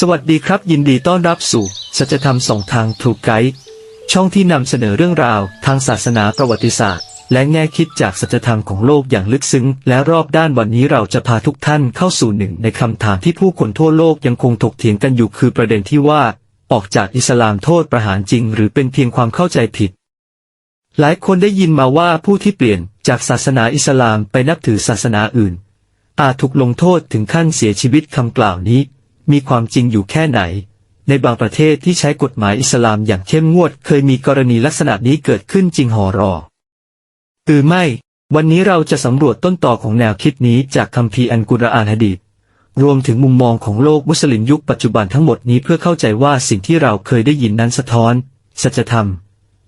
สวัสดีครับ ยินดีต้อนรับสู่สัจธรรมสองทางถูกไกด์ช่องที่นำเสนอเรื่องราวทางศาสนาประวัติศาสตร์ และแง่คิดจากสัจธรรมของโลกอย่างลึกซึ้ง และรอบด้านวันนี้เราจะพาทุกท่านเข้าสู่หนึ่งในคำถามที่ผู้คนทั่วโลกยังคงถกเถียงกันอยู่คือประเด็นที่ว่า ออกจากอิสลามโทษประหารจริง หรือเป็นเพียงความเข้าใจผิด หลายคนได้ยินมาว่าผู้ที่เปลี่ยนจากศาสนาอิสลามไปนับถือศาสนาอื่น อาจถูกลงโทษถึงขั้นเสียชีวิตคำกล่าวนี้ มีความจริงอยู่แค่ไหน ในบางประเทศที่ใช้กฎหมายอิสลามอย่างเข้มงวด เคยมีกรณีลักษณะนี้เกิดขึ้นจริงหอรอหรือไม่ วันนี้เราจะสำรวจต้นต่อของแนวคิดนี้จากคัมภีร์อันกุรอานฮะดีษรวมถึงมุมมองของโลกมุสลิมยุคปัจจุบันทั้งหมดนี้เพื่อเข้าใจว่าสิ่งที่เราเคยได้ยินนั้นสะท้อน สัจธรรม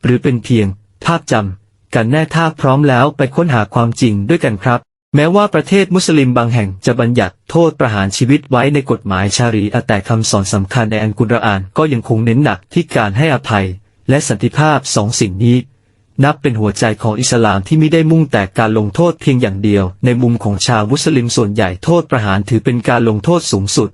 หรือเป็นเพียง ภาพจำกันแน่ถ้าพร้อมแล้วไปค้นหาความจริงด้วยกันครับ แม้ว่าประเทศมุสลิมบางแห่งจะบัญญัติโทษประหารชีวิตไว้ในกฎหมายชารีอะแต่คำสอนสำคัญในอันกุรอานก็ยังคงเน้นหนักที่การให้อภัย และสันติภาพสองสิ่งนี้ นับเป็นหัวใจของอิสลามที่ไม่ได้มุ่งแต่การลงโทษเพียงอย่างเดียว ในมุมของชาวมุสลิมส่วนใหญ่โทษประหารถือเป็นการลงโทษสูงสุด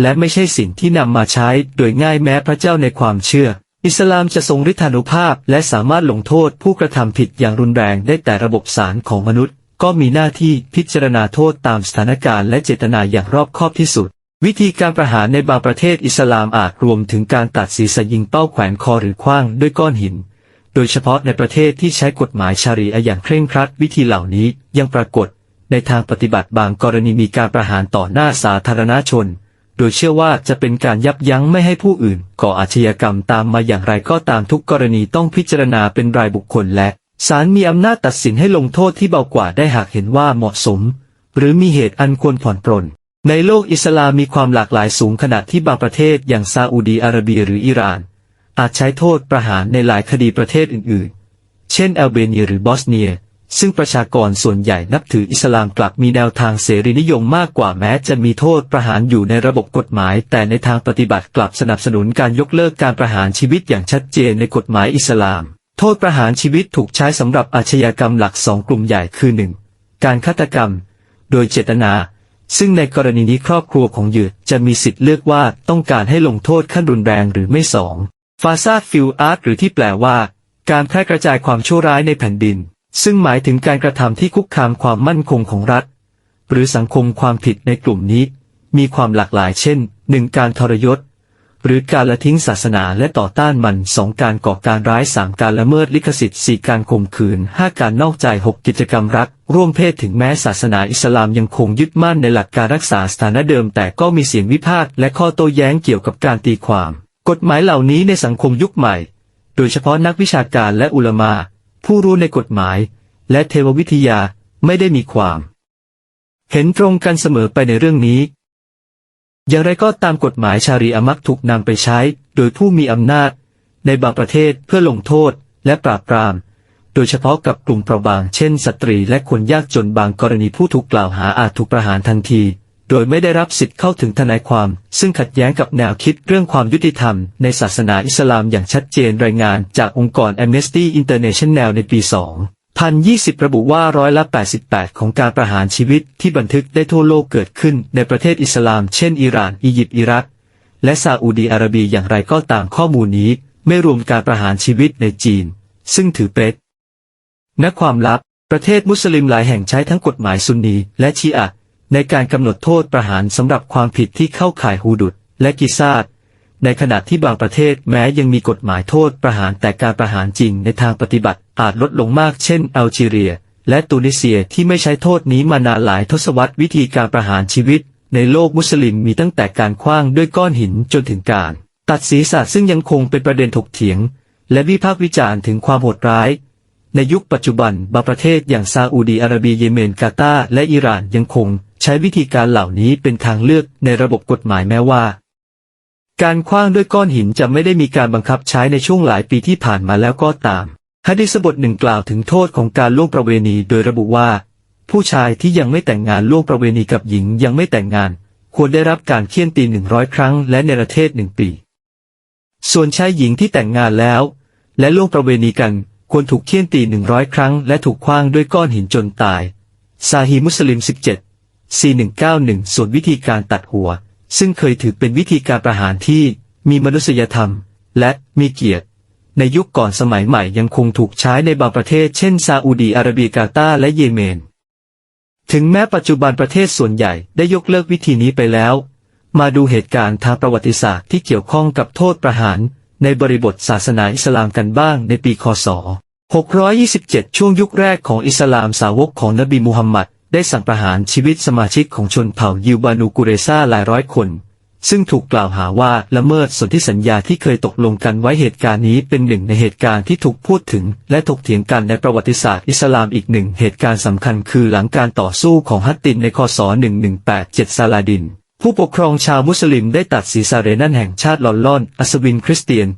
และไม่ใช่สิ่งที่นำมาใช้โดยง่ายแม้พระเจ้าในความเชื่ออิสลามจะทรงฤทธานุภาพและสามารถลงโทษผู้กระทำผิดอย่างรุนแรงได้แต่ระบบศาลของมนุษย์ ก็มีหน้าที่พิจารณาโทษตามสถานการณ์และเจตนาอย่างรอบคอบที่สุด วิธีการประหารในบางประเทศอิสลามอาจรวมถึงการตัดศีรษะยิงเป้าแขวนคอหรือคว้างด้วยก้อนหิน โดยเฉพาะในประเทศที่ใช้กฎหมายชารีอะห์อย่างเคร่งครัด วิธีเหล่านี้ยังปรากฏ ในทางปฏิบัติบางกรณีมีการประหารต่อหน้าสาธารณชนโดยเชื่อว่าจะเป็นการยับยั้งไม่ให้ผู้อื่นก่ออาชญากรรมตามมาอย่างไรก็ตามทุกกรณีต้องพิจารณาเป็นรายบุคคลและ ศาลมีอำนาจตัดสินให้ลงโทษที่เบากว่าได้หากเห็นว่าเหมาะสม หรือมีเหตุอันควรผ่อนปรน ในโลกอิสลามมีความหลากหลายสูงขนาดที่บางประเทศอย่างซาอุดีอาระเบียหรืออิหร่าน อาจใช้โทษประหารในหลายคดีประเทศอื่นๆ เช่นแอลเบเนียหรือบอสเนีย ซึ่งประชากรส่วนใหญ่นับถืออิสลามกลับมีแนวทางเสรีนิยมมากกว่าแม้จะมีโทษประหารอยู่ในระบบกฎหมาย แต่ในทางปฏิบัติกลับสนับสนุนการยกเลิกการประหารชีวิตอย่างชัดเจนในกฎหมายอิสลาม โทษประหารชีวิตถูกใช้สำหรับอาชญากรรมหลักสองกลุ่มใหญ่คือ 1. การฆาตกรรม โดยเจตนา ซึ่งในกรณีนี้ครอบครัวของเหยื่อจะมีสิทธิ์เลือกว่าต้องการให้ลงโทษขั้นรุนแรงหรือไม่สองฟาซาฟิลอาร์ตหรือที่แปลว่า การแพร่กระจายความชั่วร้ายในแผ่นดิน ซึ่งหมายถึงการกระทำที่คุกคามความมั่นคงของรัฐ หรือสังคมความผิดในกลุ่มนี้ มีความหลากหลายเช่น 1. การทรยศ หรือการละทิ้งศาสนาและต่อต้านมัน 2. การก่อการร้าย 3. การละเมิดลิขสิทธิ์ 4. การข่มขืน 5. การนอกใจ 6. กิจกรรมรัก ร่วมเพศถึงแม้ศาสนาอิสลามยังคงยึดมั่นในหลักการรักษาสถานะเดิม แต่ก็มีเสียงวิพากษ์และข้อโต้แย้งเกี่ยวกับการตีความ กฎหมายเหล่านี้ในสังคมยุคใหม่ โดยเฉพาะนักวิชาการและอุลามา ผู้รู้ในกฎหมาย และเทววิทยาไม่ได้มีความ เห็นตรงกันเสมอไปในเรื่องนี้ อย่างไรก็ตามกฎหมายชารีอะมักถูกนำไปใช้ โดยผู้มีอำนาจ ในบางประเทศเพื่อลงโทษและปราบปราม โดยเฉพาะกับกลุ่มเปราะบางเช่นสตรีและคนยากจนบางกรณีผู้ถูกกล่าวหาอาจถูกประหารทันที โดยไม่ได้รับสิทธิ์เข้าถึงทนายความ ซึ่งขัดแย้งกับแนวคิดเรื่องความยุติธรรมในศาสนาอิสลามอย่างชัดเจนรายงานจากองค์กร Amnesty International ในปี 2020ระบุว่าร้อยละ 88 ของการประหารชีวิตที่บันทึกได้ทั่วโลกเกิดขึ้นในประเทศอิสลาม เช่น อิหร่าน อียิปต์อิรัก และซาอุดีอาระเบียอย่างไรก็ตามข้อมูลนี้ ไม่รวมการประหารชีวิตในจีน ซึ่งถือเป็นนักความลับ ประเทศมุสลิมหลายแห่งใช้ทั้งกฎหมายซุนนีและชีอะในการกำหนดโทษประหารสำหรับความผิดที่เข้าข่ายฮูดุดและกิซาด ในขณะที่บางประเทศแม้ยังมีกฎหมายโทษประหารแต่การประหารจริงในทางปฏิบัติอาจลดลงมากเช่นแอลจีเรีย และตูนิเซียที่ไม่ใช้โทษนี้มานานหลายทศวรรษวิธีการประหารชีวิต ในโลกมุสลิมมีตั้งแต่การคว้างด้วยก้อนหินจนถึงการ ตัดศีรษะซึ่งยังคงเป็นประเด็นถกเถียง และวิพากษ์วิจารณ์ถึงความโหดร้าย ในยุคปัจจุบันบางประเทศอย่างซาอุดีอาระเบียเยเมนกาตาร์และอิหร่านยังคง ใช้วิธีการเหล่านี้เป็นทางเลือกในระบบกฎหมายแม้ว่า การคว้างด้วยก้อนหินจะไม่ได้มีการบังคับใช้ในช่วงหลายปีที่ผ่านมาแล้วก็ตามฮะดิษบทหนึ่งกล่าวถึงโทษของการล่วงประเวณีโดยระบุว่า ผู้ชายที่ยังไม่แต่งงานล่วงประเวณีกับหญิงยังไม่แต่งงาน ควรได้รับการเคี่ยนตีหนึ่งร้อยครั้งและในประเทศหนึ่งปี ส่วนชายหญิงที่แต่งงานแล้ว และล่วงประเวณีกันควรถูกเคี่ยนตีหนึ่งร้อยครั้งและถูกคว้างด้วยก้อนหินจนตายซาฮีมุสลิม 17 C191 ส่วนวิธีการตัดหัว ซึ่งเคยถือเป็นวิธีการประหารที่มีมนุษยธรรม และมีเกียรติ ในยุคก่อนสมัยใหม่ยังคงถูกใช้ในบางประเทศเช่นซาอุดีอาระเบียกาตาร์และเยเมน ถึงแม้ปัจจุบันประเทศส่วนใหญ่ได้ยกเลิกวิธีนี้ไปแล้ว มาดูเหตุการณ์ทางประวัติศาสตร์ที่เกี่ยวข้องกับโทษประหารในบริบทศาสนาอิสลามกันบ้างในปีคศ 627 ช่วงยุคแรกของอิสลามสาวกของนบีมูฮัมมัด ได้สั่งประหารชีวิตสมาชิกของชนเผ่ายิวบานูกุเรซาหลายร้อยคน ซึ่งถูกกล่าวหาว่าละเมิดสนธิสัญญาที่เคยตกลงกันไว้เหตุการณ์นี้เป็นหนึ่งในเหตุการณ์ที่ถูกพูดถึง และถกเถียงกันในประวัติศาสตร์อิสลามอีกหนึ่งเหตุการณ์สำคัญคือหลังการต่อสู้ของฮัตตินในคศ 1187 ซาลาดิน ผู้ปกครองชาวมุสลิมได้ตัดศีรษะเรนันแห่งชาติลอนลอน อัศวินคริสเตียน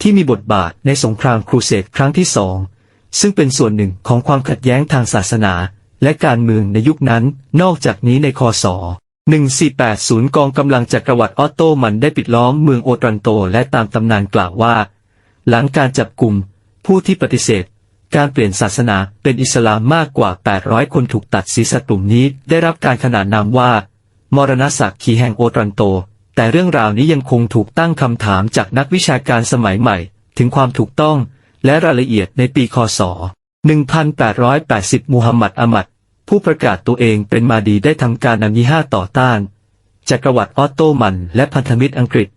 ที่มีบทบาทในสงครามครูเสดครั้งที่สองซึ่งเป็นส่วนหนึ่งของความขัดแย้งทางศาสนา และการเมืองในยุคนั้น นอกจากนี้ในคศ1480 กองกำลังจักรวรรดิออตโตมันได้ปิดล้อมเมืองโอตรันโตและตามตำนานกล่าวว่า หลังการจับกลุ่มผู้ที่ปฏิเสธ การเปลี่ยนศาสนาเป็นอิสลามมากกว่า 800 คนถูกตัดศีรษะกลุ่มนี้ได้รับการขนานนามว่า มรณศักดิ์ขีแห่งโอตรันโต แต่เรื่องราวนี้ยังคงถูกตั้งคำถามจากนักวิชาการสมัยใหม่ ถึงความถูกต้องและรายละเอียดในปีคศ 1880 มูฮัมหมัดอามัด ผู้ประกาศตัวเองเป็นมาดีได้ทำการนำยี่ห้าต่อต้าน จักรวรรดิออตโตมันและพันธมิตรอังกฤษ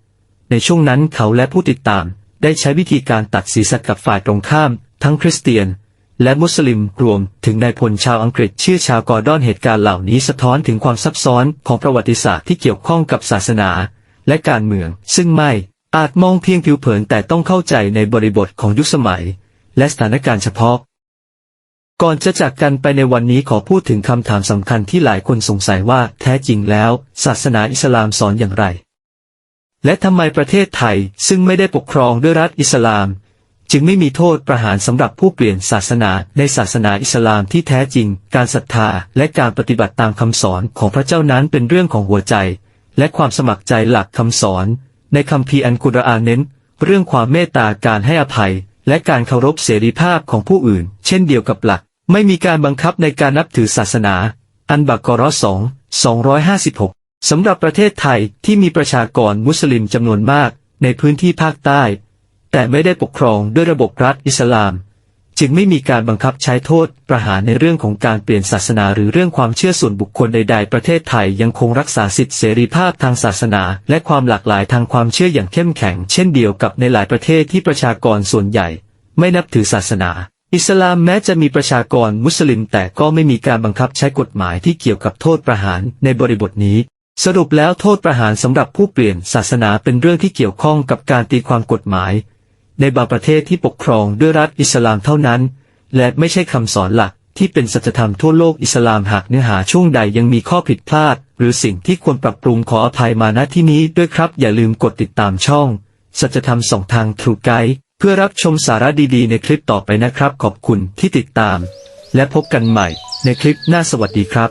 ในช่วงนั้นเขาและผู้ติดตามได้ใช้วิธีการตัดศีรษะกับฝ่ายตรงข้าม ทั้งคริสเตียน และมุสลิมรวมถึงนายพลชาวอังกฤษชื่อชาวกอร์ดอนเหตุการณ์เหล่านี้สะท้อนถึงความซับซ้อนของประวัติศาสตร์ที่เกี่ยวข้องกับศาสนา และการเมือง ซึ่งไม่อาจมองเพียงผิวเผินแต่ต้องเข้าใจในบริบทของยุคสมัย และสถานการณ์เฉพาะ ก่อนจะจากกันไปในวันนี้ขอพูดถึงคำถามสำคัญที่หลายคนสงสัยว่าแท้จริงแล้ว ศาสนาอิสลามสอนอย่างไร และทำไมประเทศไทยซึ่งไม่ได้ปกครองด้วยรัฐอิสลาม จึงไม่มีโทษประหารสำหรับผู้เปลี่ยนศาสนาในศาสนาอิสลามที่แท้จริง การศรัทธาและการปฏิบัติตามคำสอนของพระเจ้านั้นเป็นเรื่องของหัวใจ และความสมัครใจหลักคำสอน ในคัมภีร์อันกุรอานเน้น เรื่องความเมตตาการให้อภัย และการเคารพเสรีภาพของผู้อื่น เช่นเดียวกับหลัก ไม่มีการบังคับในการนับถือศาสนา อันบักกรอสอง256 สำหรับประเทศไทยที่มีประชากรมุสลิมจำนวนมากในพื้นที่ภาคใต้ แต่ไม่ได้ปกครองด้วยระบบรัฐอิสลาม จึงไม่มีการบังคับใช้โทษประหารในเรื่องของการเปลี่ยนศาสนาหรือเรื่องความเชื่อส่วนบุคคลใด ๆ ประเทศไทยยังคงรักษาสิทธิเสรีภาพทางศาสนา และความหลากหลายทางความเชื่ออย่างเข้มแข็ง เช่นเดียวกับในหลายประเทศที่ประชากรส่วนใหญ่ ไม่นับถือศาสนา อิสลามแม้จะมีประชากรมุสลิมแต่ก็ไม่มีการบังคับใช้กฎหมายที่เกี่ยวกับโทษประหารในบริบทนี้ สรุปแล้วโทษประหารสำหรับผู้เปลี่ยนศาสนาเป็นเรื่องที่เกี่ยวข้องกับการตีความกฎหมาย ในบางประเทศที่ปกครองด้วยรัฐอิสลามเท่านั้น และไม่ใช่คำสอนหลักที่เป็นสัจธรรมทั่วโลกอิสลามหากเนื้อหาช่วงใดยังมีข้อผิดพลาด หรือสิ่งที่ควรปรับปรุงขออภัยมาณที่นี้ด้วยครับอย่าลืมกดติดตามช่อง สัจธรรมสองทางทรูไกด์ เพื่อรับชมสาระดีๆ ในคลิปต่อไปนะครับ ขอบคุณที่ติดตาม และพบกันใหม่ในคลิปหน้าสวัสดีครับ